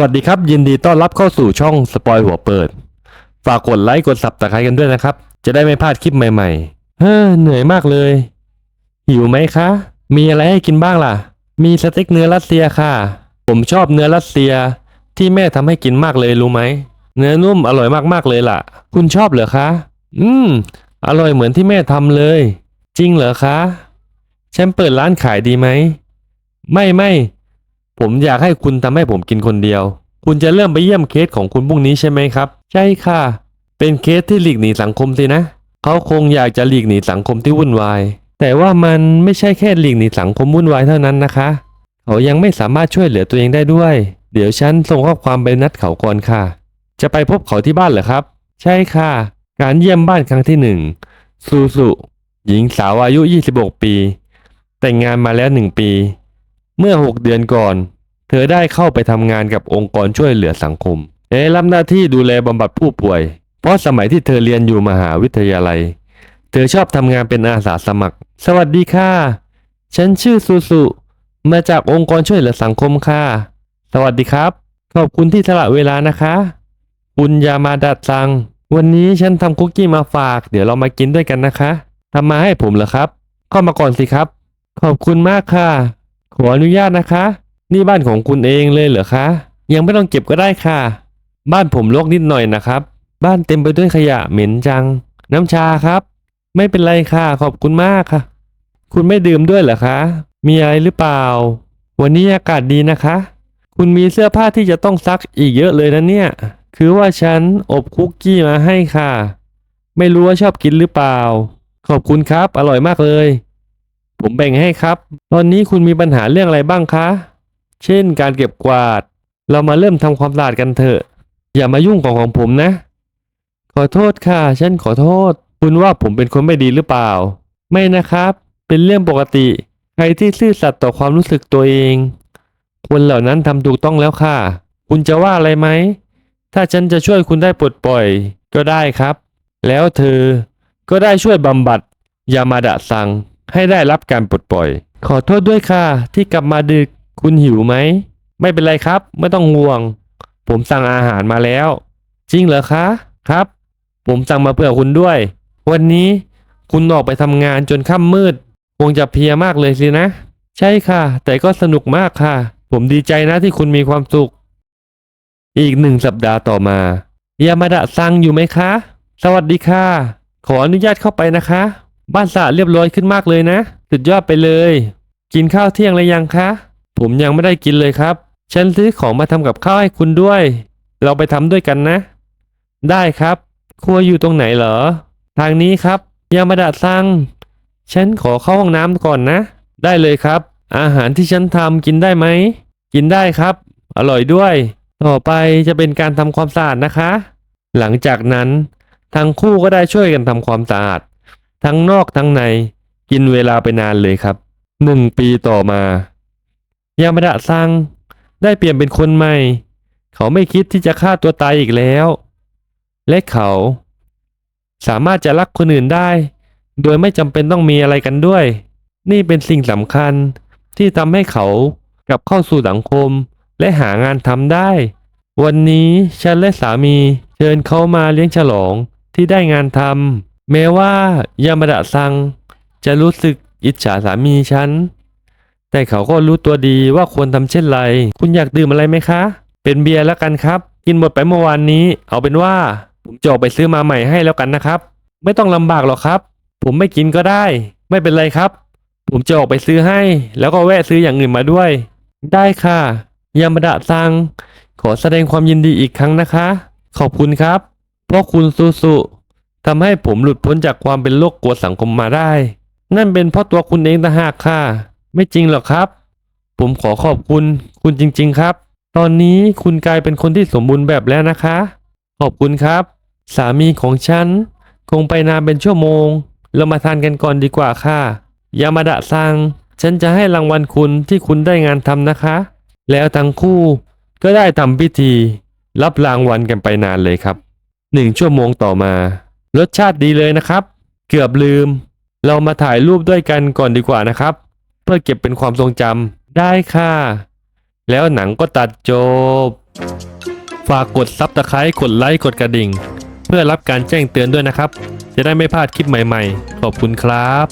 วัสดีครับ ยินดีต้อนรับเข้าสู่ช่องสปอยหัวเปิด ฝากกดไลค์กดสับตะไคร้กันด้วยนะครับ จะได้ไม่พลาดคลิปใหม่ๆ เฮ้อเหนื่อยมากเลย หิวไหมคะ มีอะไรให้กินบ้างล่ะ มีสเต็กเนื้อรัสเซียค่ะ ผมชอบเนื้อรัสเซียที่แม่ทำให้กินมากเลยรู้ไหม เนื้อนุ่มอร่อยมากๆเลยล่ะ คุณชอบเหรอคะ อืม อร่อยเหมือนที่แม่ทำเลย จริงเหรอคะ ฉันเปิดร้านขายดีไหม ไม่ไม่ ผมอยากให้คุณทำให้ผมกินคนเดียว คุณจะเริ่มไปเยี่ยมเคสของคุณพรุ่งนี้ใช่ไหมครับ ใช่ค่ะ เป็นเคสที่หลีกหนีสังคมสินะ เขาคงอยากจะหลีกหนีสังคมที่วุ่นวาย แต่ว่ามันไม่ใช่แค่หลีกหนีสังคมวุ่นวายเท่านั้นนะคะ เขายังไม่สามารถช่วยเหลือตัวเองได้ด้วย เดี๋ยวฉันส่งข้อความไปนัดเขาก่อนค่ะ จะไปพบเขาที่บ้านเหรอครับ ใช่ค่ะ การเยี่ยมบ้านครั้งที่หนึ่งซูซุหญิงสาวอายุ 26 ปี แต่งงานมาแล้วหนึ่งปี เมื่อ 6 เดือนก่อน เธอได้เข้าไปทำงานกับองค์กรช่วยเหลือสังคมได้รับหน้าที่ดูแลบำบัดผู้ป่วย เพราะสมัยที่เธอเรียนอยู่มหาวิทยาลัย เธอชอบทำงานเป็นอาสาสมัคร สวัสดีค่ะ ฉันชื่อซูซุมาจากองค์กรช่วยเหลือสังคมค่ะ สวัสดีครับ ขอบคุณที่สละเวลานะคะคุณยามาดัดซัง วันนี้ฉันทำคุกกี้มาฝาก เดี๋ยวเรามากินด้วยกันนะคะทำมาให้ผมเหรอครับ เข้ามาก่อนสิครับ ขอบคุณมากค่ะ ขออนุญาตนะคะ นี่บ้านของคุณเองเลยเหรอคะ ยังไม่ต้องเก็บก็ได้ค่ะ บ้านผมรกนิดหน่อยนะครับ บ้านเต็มไปด้วยขยะเหม็นจัง น้ำชาครับ ไม่เป็นไรค่ะ ขอบคุณมากค่ะ คุณไม่ดื่มด้วยเหรอคะ มีอะไรหรือเปล่า วันนี้อากาศดีนะคะ คุณมีเสื้อผ้าที่จะต้องซักอีกเยอะเลยนะเนี่ย คือว่าฉันอบคุกกี้มาให้ค่ะ ไม่รู้ว่าชอบกินหรือเปล่า ขอบคุณครับ อร่อยมากเลย ผมแบ่งให้ครับ ตอนนี้คุณมีปัญหาเรื่องอะไรบ้างคะ เช่น การเก็บกวาด เรามาเริ่มทำความสะอาดกันเถอะ อย่ามายุ่งของของผมนะ ขอโทษค่ะ ฉันขอโทษ คุณว่าผมเป็นคนไม่ดีหรือเปล่า ไม่นะครับ เป็นเรื่องปกติ ใครที่ซื่อสัตย์ต่อความรู้สึกตัวเอง คนเหล่านั้นทำถูกต้องแล้วค่ะ คุณจะว่าอะไรไหม ถ้าฉันจะช่วยคุณได้ปลดปล่อย ก็ได้ครับ แล้วเธอ ก็ได้ช่วยบำบัดยามาดะซังให้ได้รับการปลดปล่อย ขอโทษด้วยค่ะที่กลับมาดึก คุณหิวไหม ไม่เป็นไรครับ ไม่ต้องห่วง ผมสั่งอาหารมาแล้ว จริงเหรอคะ ครับ ผมสั่งมาเพื่อคุณด้วย วันนี้คุณออกไปทำงานจนค่ำมืด คงจะเพลียมากเลยสินะ ใช่ค่ะ แต่ก็สนุกมากค่ะ ผมดีใจนะที่คุณมีความสุข อีกหนึ่งสัปดาห์ต่อมา ยามาดะซังอยู่ไหมคะ สวัสดีค่ะ ขออนุญาตเข้าไปนะคะ บ้านสะอาดเรียบร้อยขึ้นมากเลยนะ สุดยอดไปเลย กินข้าวเที่ยงหรือยังคะ ผมยังไม่ได้กินเลยครับ ฉันซื้อของมาทำกับข้าวให้คุณด้วย เราไปทำด้วยกันนะ ได้ครับ ครัวอยู่ตรงไหนเหรอ ทางนี้ครับ ยามาดะซัง ฉันขอเข้าห้องน้ำก่อนนะ ได้เลยครับ อาหารที่ฉันทำกินได้ไหม กินได้ครับ อร่อยด้วย ต่อไปจะเป็นการทำความสะอาดนะคะ หลังจากนั้น ทั้งคู่ก็ได้ช่วยกันทำความสะอาด ทั้งนอกทั้งใน กินเวลาไปนานเลยครับหนึ่งปีต่อมา ยามาดะซัง ได้เปลี่ยนเป็นคนใหม่ เขาไม่คิดที่จะฆ่าตัวตายอีกแล้ว และเขา สามารถจะรักคนอื่นได้ โดยไม่จำเป็นต้องมีอะไรกันด้วย นี่เป็นสิ่งสำคัญที่ทำให้เขากลับเข้าสู่สังคม และหางานทำได้ วันนี้ฉันและสามีเชิญเขามาเลี้ยงฉลองที่ได้งานทำแม้ว่ายามาดะซัง จะรู้สึกอิจฉาสามีฉัน แต่เขาก็รู้ตัวดีว่าควรทำเช่นไร คุณอยากดื่มอะไรไหมคะ เป็นเบียร์แล้วกันครับ กินหมดไปเมื่อวานนี้ เอาเป็นว่า ผมจะออกไปซื้อมาใหม่ให้แล้วกันนะครับ ไม่ต้องลำบากหรอกครับ ผมไม่กินก็ได้ ไม่เป็นไรครับ ผมจะออกไปซื้อให้ แล้วก็แวะซื้ออย่างอื่นมาด้วย ได้ค่ะ ยามาดะซัง ขอแสดงความยินดีอีกครั้งนะคะ ขอบคุณครับ เพราะคุณซูซุทำให้ผมหลุดพ้นจากความเป็นโรคกลัวสังคมมาได้ นั่นเป็นเพราะตัวคุณเองต่างหากค่ะ ไม่จริงหรอกครับ ผมขอขอบคุณคุณจริง ๆ ครับ ตอนนี้คุณกลายเป็นคนที่สมบูรณ์แบบแล้วนะคะ ขอบคุณครับ สามีของฉัน คงไปนานเป็นชั่วโมง เรามาทานกันก่อนดีกว่าค่ะ ยามาดะซัง ฉันจะให้รางวัลคุณที่คุณได้งานทำนะคะ แล้วทั้งคู่ก็ได้ทำพิธี รับรางวัลกันไปนานเลยครับหนึ่งชั่วโมงต่อมา รสชาติดีเลยนะครับ เกือบลืม เรามาถ่ายรูปด้วยกันก่อนดีกว่านะครับ เพื่อเก็บเป็นความทรงจำได้ค่ะ แล้วหนังก็ตัดจบ ฝากกดซับสไคร้กดไลค์กดกระดิ่ง เพื่อรับการแจ้งเตือนด้วยนะครับ จะได้ไม่พลาดคลิปใหม่ๆ ขอบคุณครับ